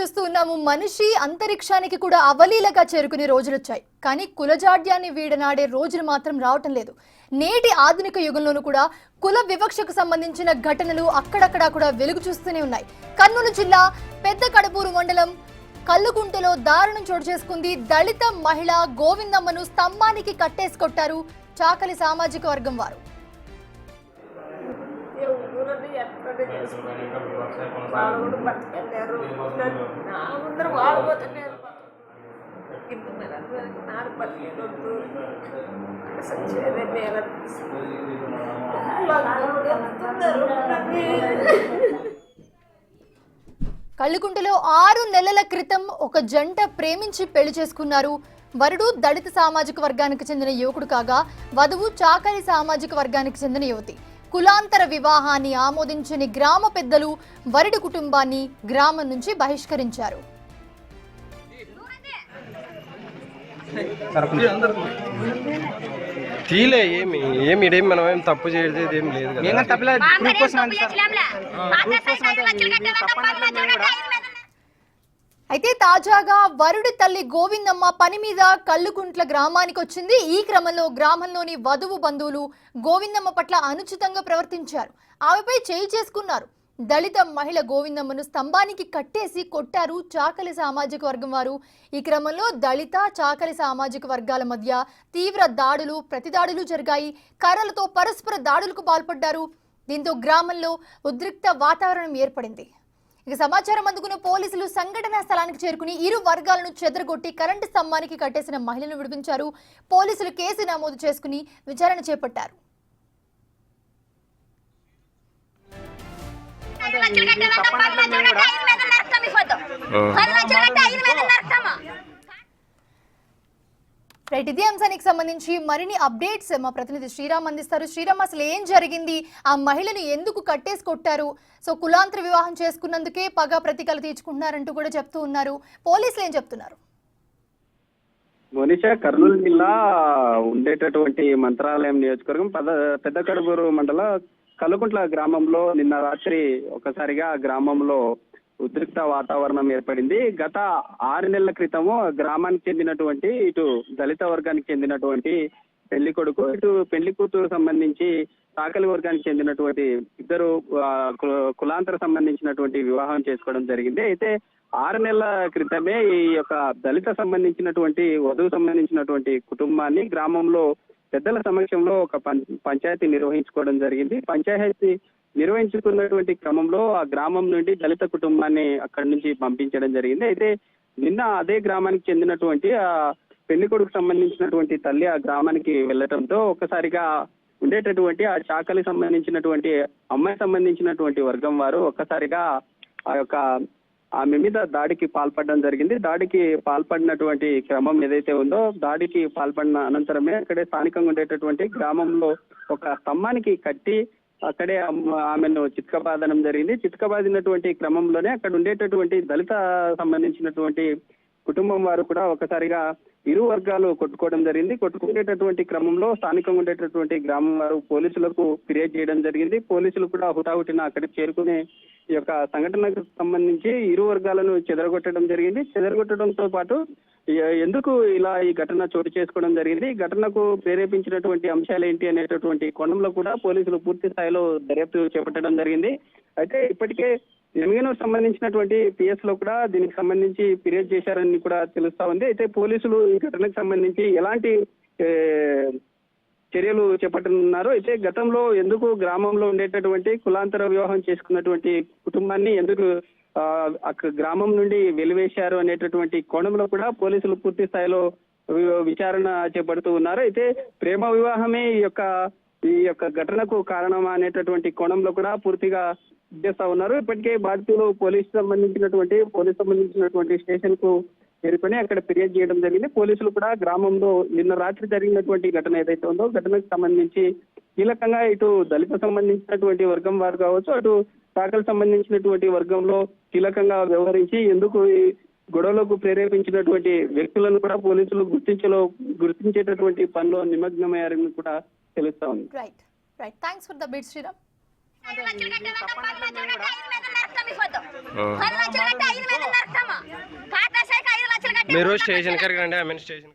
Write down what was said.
చూస్తూ ఉన్నాము. మనిషి అంతరిక్షానికి కూడా అవలీలగా చేరుకునే రోజులు వచ్చాయి. కానీ కులజాడ్యాన్ని వీడనాడే రోజులు మాత్రం రావటం లేదు. నేటి ఆధునిక యుగంలోనూ కూడా కుల వివక్షకు సంబంధించిన ఘటనలు అక్కడక్కడా కూడా వెలుగు చూస్తూనే ఉన్నాయి. కర్నూలు జిల్లా పెద్ద కడపూరు మండలం కల్లుగుంటలో దారుణం చోటు చేసుకుంది. దళిత మహిళ గోవిందమ్మను స్తంభానికి కట్టేసి కొట్టారు చాకలి సామాజిక వర్గం వారు. ఎక్కడ చేసుకుని వాళ్ళు కూడా బతికెళ్ళారు నా ముందర వాళ్ళు పోతున్నారు కింద మరి నాకు బతికేదొద్దు సచ్చేదే నేను కళ్ళుకుంటలో ఆరు నెలల క్రితం ఒక జంట ప్రేమించి పెళ్ళి చేసుకున్నారు. వరుడు దళిత సామాజిక వర్గానికి చెందిన యువకుడు కాగా వధువు చాకలి సామాజిక వర్గానికి చెందిన యువతి. కులాంతర వివాహాన్ని ఆమోదించని గ్రామ పెద్దలు వరుడి కుటుంబాన్ని గ్రామం నుంచి బహిష్కరించారు. తీలే ఏమి ఏమి ఇదేం మనం ఏం తప్పు చేసేది ఏం లేదు కదా. అయితే తాజాగా వరుడి తల్లి గోవిందమ్మ పని మీద కల్లుకుంట్ల గ్రామానికి వచ్చింది. ఈ క్రమంలో గ్రామంలోని వధువు బంధువులు గోవిందమ్మ పట్ల అనుచితంగా ప్రవర్తించారు. ఆమెపై చేయి చేసుకున్నారు. దళిత మహిళ గోవిందమ్మను స్తంభానికి కట్టేసి కొట్టారు చాకలి సామాజిక వర్గం వారు. ఈ క్రమంలో దళిత చాకలి సామాజిక వర్గాల మధ్య తీవ్ర దాడులు ప్రతిదాడులు జరిగాయి. కర్రలతో పరస్పర దాడులకు పాల్పడ్డారు. దీంతో గ్రామంలో ఉద్రిక్త వాతావరణం ఏర్పడింది. ఇక సమాచారం అందుకున్న పోలీసులు సంఘటనా స్థలానికి చేరుకుని ఇరు వర్గాలను చెదరగొట్టి కరెంటు స్తంభానికి కట్టేసిన మహిళను విడిపించారు. పోలీసులు కేసు నమోదు చేసుకుని విచారణ చేపట్టారు. రైట్ ఇదే అంశానికి సంబంధించి మరిన్ని అప్డేట్స్ మా ప్రతినిధి శ్రీరామ్ అందిస్తారు. శ్రీరామ్ అసలు ఏం జరిగింది? ఆ మహిళను ఎందుకు కట్టేసి కొట్టారు సో కులాంతర వివాహం చేసుకున్నందుకే పగ ప్రతీకలు తీర్చుకుంటున్నారంటూ కూడా చెప్తూ ఉన్నారు. పోలీసులు ఏం చెప్తున్నారు? మోనిషా కర్నూలు జిల్లా ఉండేటటువంటి మంత్రాలయం నియోజకవర్గం పెద్ద పెద్ద కడుపూరు మండల కలుకుంట్ల గ్రామంలో నిన్న రాత్రి ఒకసారిగా గ్రామంలో ఉద్రిక్త వాతావరణం ఏర్పడింది. గత ఆరు నెలల క్రితము గ్రామానికి చెందినటువంటి ఇటు దళిత వర్గానికి చెందినటువంటి పెళ్ళి కొడుకు ఇటు పెళ్ళి కూతురు సంబంధించి సాకలి వర్గానికి చెందినటువంటి ఇద్దరు కులాంతర సంబంధించినటువంటి వివాహం చేసుకోవడం జరిగింది. అయితే ఆరు నెలల క్రితమే ఈ యొక్క దళిత సంబంధించినటువంటి వధువు సంబంధించినటువంటి కుటుంబాన్ని గ్రామంలో పెద్దల సమక్షంలో ఒక పంచాయతీ నిర్వహించుకోవడం జరిగింది. పంచాయతీ నిర్వహించుకున్నటువంటి క్రమంలో ఆ గ్రామం నుండి దళిత కుటుంబాన్ని అక్కడి నుంచి పంపించడం జరిగింది. అయితే నిన్న అదే గ్రామానికి చెందినటువంటి ఆ పెళ్ళి కొడుకు సంబంధించినటువంటి తల్లి ఆ గ్రామానికి వెళ్ళటంతో ఒక్కసారిగా ఉండేటటువంటి ఆ చాకలి సంబంధించినటువంటి అమ్మాయి సంబంధించినటువంటి వర్గం వారు ఒక్కసారిగా ఆ యొక్క ఆమె మీద దాడికి పాల్పడడం జరిగింది. దాడికి పాల్పడినటువంటి క్రమం ఏదైతే ఉందో దాడికి పాల్పడిన అనంతరమే అక్కడే స్థానికంగా ఉండేటటువంటి గ్రామంలో ఒక స్తంభానికి కట్టి అక్కడే ఆమెను చిత్కబాదనం జరిగింది. చిత్కబాదినటువంటి క్రమంలోనే అక్కడ ఉండేటటువంటి దళిత సంబంధించినటువంటి కుటుంబం వారు కూడా ఒకసారిగా ఇరు వర్గాలు కొట్టుకోవడం జరిగింది. కొట్టుకునేటటువంటి క్రమంలో స్థానికంగా ఉండేటటువంటి గ్రామం వారు పోలీసులకు ఫిర్యాదు చేయడం జరిగింది. పోలీసులు కూడా హుటాహుటిన అక్కడికి చేరుకునే ఈ యొక్క సంఘటనకు సంబంధించి ఇరు వర్గాలను చెదరగొట్టడం జరిగింది. చెదరగొట్టడంతో పాటు ఎందుకు ఇలా ఈ ఘటన చోటు చేసుకోవడం జరిగింది? ఈ ఘటనకు ప్రేరేపించినటువంటి అంశాలు ఏంటి అనేటటువంటి కోణంలో కూడా పోలీసులు పూర్తి స్థాయిలో దర్యాప్తు చేపట్టడం జరిగింది. అయితే ఇప్పటికే ఎమ్మిగనూరు సంబంధించినటువంటి పిఎస్లో కూడా దీనికి సంబంధించి ఫిర్యాదు చేశారని కూడా తెలుస్తా ఉంది. అయితే పోలీసులు ఈ ఘటనకు సంబంధించి ఎలాంటి చర్యలు చేపట్టనున్నారు అయితే గతంలో ఎందుకు గ్రామంలో ఉండేటటువంటి కులాంతర వివాహం చేసుకున్నటువంటి కుటుంబాన్ని ఎందుకు గ్రామం నుండి వెలివేశారు అనేటటువంటి కోణంలో కూడా పోలీసులు పూర్తి స్థాయిలో విచారణ చేపడుతూ ఉన్నారు. అయితే ప్రేమ వివాహమే ఈ యొక్క ఈ యొక్క ఘటనకు కారణమా అనేటటువంటి కోణంలో కూడా పూర్తిగా చేస్తా ఉన్నారు. ఇప్పటికే బాధితులు పోలీసు సంబంధించినటువంటి పోలీసు సంబంధించినటువంటి స్టేషన్కు చేరుకొని అక్కడ ఫిర్యాదు చేయడం జరిగింది. పోలీసులు కూడా గ్రామంలో నిన్న రాత్రి జరిగినటువంటి ఘటన ఏదైతే ఉందో ఘటనకు సంబంధించి కీలకంగా ఇటు దళిత సంబంధించినటువంటి వర్గం వారు కావచ్చు అటు శాఖలకు సంబంధించినటువంటి వర్గంలో కీలకంగా వ్యవహరించి ఎందుకు ఈ గొడవలకు ప్రేరేపించినటువంటి వ్యక్తులను కూడా పోలీసులు గుర్తించలో గుర్తించేటటువంటి పనిలో నిమగ్నమయ్యారని కూడా తెలుస్తా ఉంది. Right right thanks for the beat Sriram ఆ. మీరు స్టేషన్ కరికి రండి ఐ మీన్ స్టేషన్